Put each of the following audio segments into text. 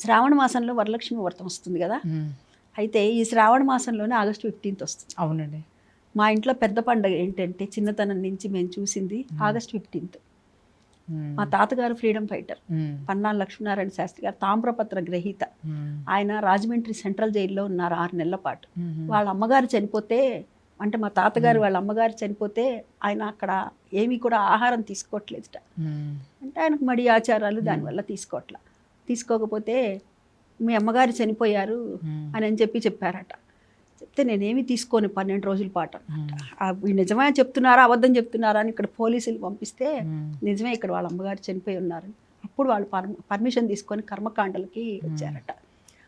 శ్రావణ మాసంలో వరలక్ష్మి వ్రతం వస్తుంది కదా. అయితే ఈ శ్రావణ మాసంలోనే ఆగస్టు ఫిఫ్టీన్త్ వస్తుంది అవునండి మా ఇంట్లో పెద్ద పండగ ఏంటంటే చిన్నతనం నుంచి మేము చూసింది ఆగస్ట్ ఫిఫ్టీన్త్. మా తాతగారు freedom fighter um. Pannala Lakshminarayana Shastri గారు తామ్రపత్ర గ్రహీత. ఆయన రాజమండ్రి సెంట్రల్ జైల్లో ఉన్నారు ఆరు నెలల పాటు. వాళ్ళ అమ్మగారు చనిపోతే అంటే మా తాతగారు వాళ్ళ అమ్మగారు చనిపోతే ఆయన అక్కడ ఏమీ కూడా ఆహారం తీసుకోవట్లేదుట. అంటే ఆయనకు మడి ఆచారాలు దానివల్ల తీసుకోవట్లా తీసుకోకపోతే మీ అమ్మగారు చనిపోయారు. అని అని చెప్పి చెప్పారట చెప్తే నేనేమి తీసుకోను పన్నెండు రోజుల పాటు అన్నమాట. నిజమే చెప్తున్నారా అబద్ధం చెప్తున్నారా అని ఇక్కడ పోలీసులు పంపిస్తే. నిజమే ఇక్కడ వాళ్ళ అమ్మగారు చనిపోయి ఉన్నారు అప్పుడు వాళ్ళు పర్మ పర్మిషన్ తీసుకొని కర్మకాండలకి వచ్చారట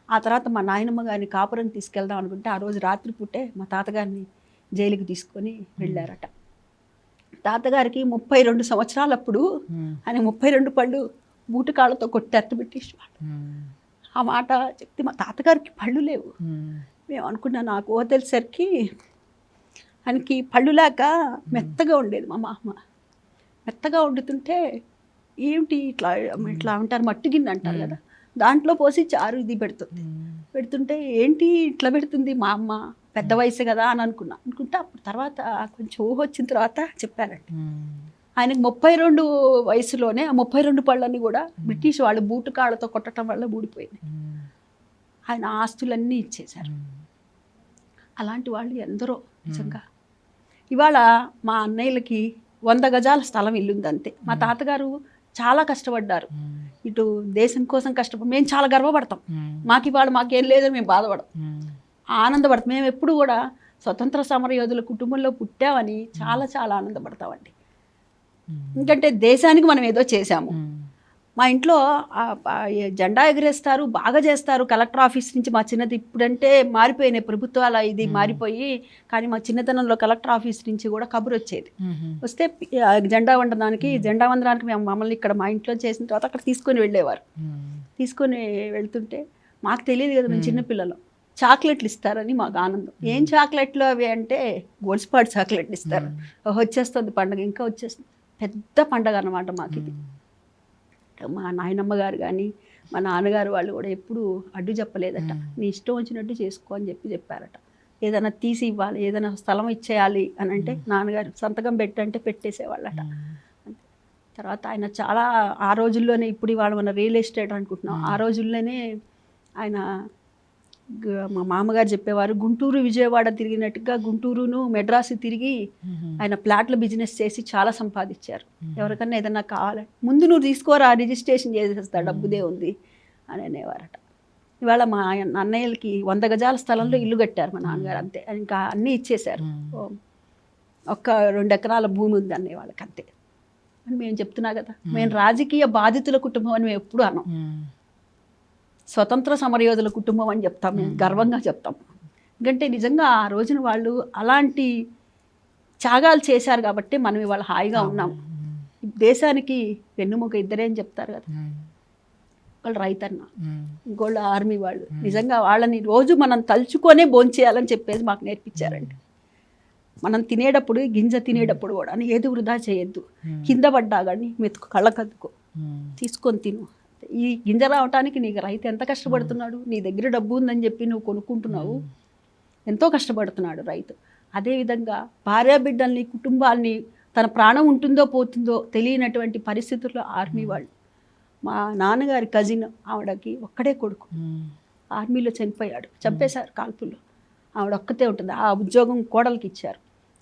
ఆ తర్వాత మా నాయనమ్మ గారిని కాపురం తీసుకెళ్దాం అనుకుంటే ఆ రోజు రాత్రి పూటే మా తాతగారిని జైలుకి తీసుకొని వెళ్ళారట తాతగారికి ముప్పై రెండు సంవత్సరాలప్పుడు. ఆయన ముప్పై రెండు పళ్ళు బూటకాళ్ళతో కొట్టి అట్టబెట్టేసి ఉమ్. ఆ మాట చెప్తే మా తాతగారికి పళ్ళు లేవు. ఉమ్. మేము అనుకున్నా నాకు ఓ తెలిసరికి ఆయనకి పళ్ళు లేక మెత్తగా ఉండేది మా మామ. మెత్తగా వండుతుంటే ఏమిటి ఇట్లా ఇట్లా అంటారు మట్టి గిన్నె అంటారు కదా. దాంట్లో పోసి చారు ఇది పెడుతుంది. పెడుతుంటే ఏంటి ఇట్లా పెడుతుంది మా అమ్మ? పెద్ద వయసు కదా అని అనుకున్నా. అనుకుంటే అప్పుడు తర్వాత కొంచెం ఊహ వచ్చిన తర్వాత చెప్పారండి. ఆయనకి ముప్పై రెండు వయసులోనే ఆ ముప్పై రెండు పళ్ళని కూడా బ్రిటిష్ వాళ్ళు బూటు కాళ్ళతో కొట్టడం వల్ల ఊడిపోయింది. ఆయన ఆస్తులన్నీ ఇచ్చేశారు. అలాంటి వాళ్ళు ఎందరో నిజంగా ఇవాళ మా అన్నయ్యలకి వంద గజాల స్థలం ఇల్లుంది అంతే మా తాతగారు చాలా కష్టపడ్డారు. ఇటు దేశం కోసం కష్టపడి మేము చాలా గర్వపడతాం. మాకు ఇవాళ మాకేం లేదని మేము బాధపడం. ఆనందపడతాం మేము ఎప్పుడు కూడా స్వతంత్ర సమరయోధుల కుటుంబంలో పుట్టామని చాలా చాలా ఆనందపడతామండి. ఎందుకంటే దేశానికి మనం ఏదో చేశాము. మా ఇంట్లో జెండా ఎగరేస్తారు బాగా చేస్తారు. కలెక్టర్ ఆఫీస్ నుంచి మా చిన్నది ఇప్పుడంటే మారిపోయినాయి ప్రభుత్వాల ఇది మారిపోయి కానీ మా చిన్నతనంలో కలెక్టర్ ఆఫీస్ నుంచి కూడా కబురు వచ్చేది. వస్తే జెండా వండడానికి జెండా వందడానికి మేము మమ్మల్ని ఇక్కడ మా ఇంట్లో చేసిన తర్వాత అక్కడ తీసుకొని వెళ్ళేవారు. తీసుకొని వెళ్తుంటే మాకు తెలియదు కదా మేము చిన్నపిల్లలు చాక్లెట్లు ఇస్తారని మాకు ఆనందం. ఏం చాక్లెట్లు అవి అంటే గోల్స్పాట్ చాక్లెట్లు ఇస్తారు. వచ్చేస్తుంది పండగ ఇంకా వచ్చేస్తుంది. పెద్ద పండగ అన్నమాట మాకు ఇది మా నాయనమ్మ గారు కానీ మా నాన్నగారు వాళ్ళు కూడా ఎప్పుడు అడ్డు చెప్పలేదట. నీ ఇష్టం వచ్చినట్టు చేసుకో అని చెప్పి చెప్పారట. ఏదైనా తీసి ఇవ్వాలి ఏదైనా స్థలం ఇచ్చేయాలి అని అంటే నాన్నగారు సంతకం పెట్టంటే పెట్టేసేవాళ్ళట. తర్వాత ఆయన చాలా ఆ రోజుల్లోనే ఇప్పుడు ఇవాళ మన రియల్ ఎస్టేట్ అనుకుంటున్నాం. ఆ రోజుల్లోనే ఆయన మా మామగారు చెప్పేవారు గుంటూరు విజయవాడ తిరిగినట్టుగా గుంటూరును మెడ్రాసు తిరిగి. ఆయన ప్లాట్ల బిజినెస్ చేసి చాలా సంపాదించారు. ఎవరికన్నా ఏదన్నా కావాలి ముందు నువ్వు తీసుకోరా రిజిస్ట్రేషన్ చేసేస్తా డబ్బుదే ఉంది అని అనేవారట. ఇవాళ మా ఆయన- అన్నయ్యలకి వంద గజాల స్థలంలో ఇల్లు కట్టారు మా నాన్నగారు అంతే. ఇంకా అన్నీ ఇచ్చేశారు. ఒక్క రెండు ఎకరాల భూమి ఉంది అన్నయ్య వాళ్ళకి అంతే. అని మేము చెప్తున్నా కదా. మేము. రాజకీయ బాధితుల కుటుంబం అని మేము ఎప్పుడు అన్నాం. స్వతంత్ర సమరయోధుల కుటుంబం అని చెప్తాం మేము గర్వంగా చెప్తాం. ఎందుకంటే నిజంగా ఆ రోజున వాళ్ళు అలాంటి త్యాగాలు చేశారు కాబట్టి మనం ఇవాళ హాయిగా ఉన్నాం. దేశానికి వెన్నుముక ఇద్దరే అని చెప్తారు కదా. వాళ్ళు రైతన్న. ఇంకోళ్ళు ఆర్మీ వాళ్ళు. నిజంగా వాళ్ళని రోజు మనం తలుచుకొనే భోంచేయాలని చెప్పేసి మాకు నేర్పించారండి. మనం తినేటప్పుడు గింజ తినేటప్పుడు కూడా ఏది వృధా చేయొద్దు. కింద పడ్డా కానీ మెతుకు కళ్ళకద్దుకో. తీసుకొని తిను. ఈ గింజ రావటానికి నీకు రైతు ఎంత కష్టపడుతున్నాడు? నీ దగ్గర డబ్బు ఉందని చెప్పి నువ్వు కొనుక్కుంటున్నావు. ఎంతో కష్టపడుతున్నాడు రైతు. అదేవిధంగా భార్యాబిడ్డల్ని కుటుంబాల్ని తన ప్రాణం ఉంటుందో పోతుందో తెలియనటువంటి పరిస్థితుల్లో ఆర్మీ వాళ్ళు మా నాన్నగారి కజిన్ ఆవిడకి ఒక్కడే కొడుకు. ఆర్మీలో చనిపోయాడు. చంపేశారు కాల్పుల్లో. ఆవిడ ఒక్కతే ఉంటుంది. ఆ ఉద్యోగం కోడలికి ఇచ్చారు.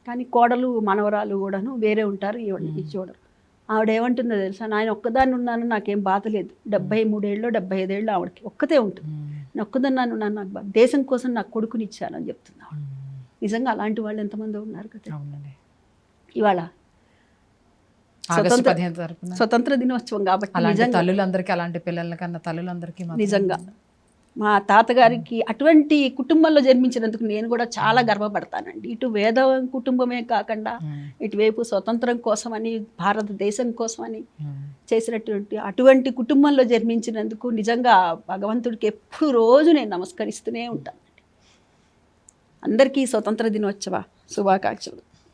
కానీ కోడలు మనవరాలు కూడాను వేరే ఉంటారు. ఈవిడకి చూడరు. ఆవిడ ఏమంటుందో తెలుసా? నాయన ఒక్కదాన్ని ఉన్నాను నాకేం బాధ లేదు. డెబ్బై మూడేళ్ళు డెబ్బై ఐదేళ్ళు ఆవిడకి ఒక్కతే ఉంటుంది. నేను ఒక్కదన్నాను ఉన్నాను నాకు బా- దేశం కోసం నాకు కొడుకుని ఇచ్చానని చెప్తుంది ఆవిడ. నిజంగా అలాంటి వాళ్ళు ఎంతమంది ఉన్నారు కదా. ఇవాళ స్వతంత్ర దినోత్సవం కాబట్టి తల్లులందరికీ అలాంటి పిల్లల కన్నా తల్లులందరికీ నిజంగా. మా తాతగారికి అటువంటి కుటుంబంలో జన్మించినందుకు నేను కూడా చాలా గర్వపడతానండి ఇటు వేద కుటుంబమే కాకుండా. ఇటువైపు స్వతంత్రం కోసమని భారతదేశం కోసమని. చేసినటువంటి అటువంటి కుటుంబంలో జన్మించినందుకు నిజంగా భగవంతుడికి ఎప్పుడు రోజు నేను నమస్కరిస్తూనే ఉంటాను అందరికీ స్వతంత్ర దినోత్సవ శుభాకాంక్షలు